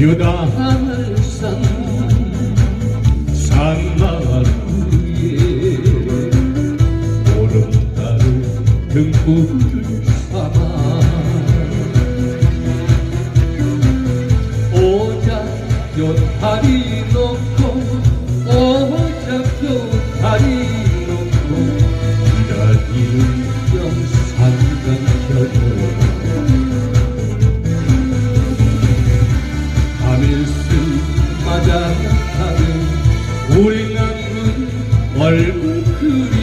유다하늘 산 산마루에 보름달을 삼아 오작교 다리 놓고 오작 올라간 얼굴 그리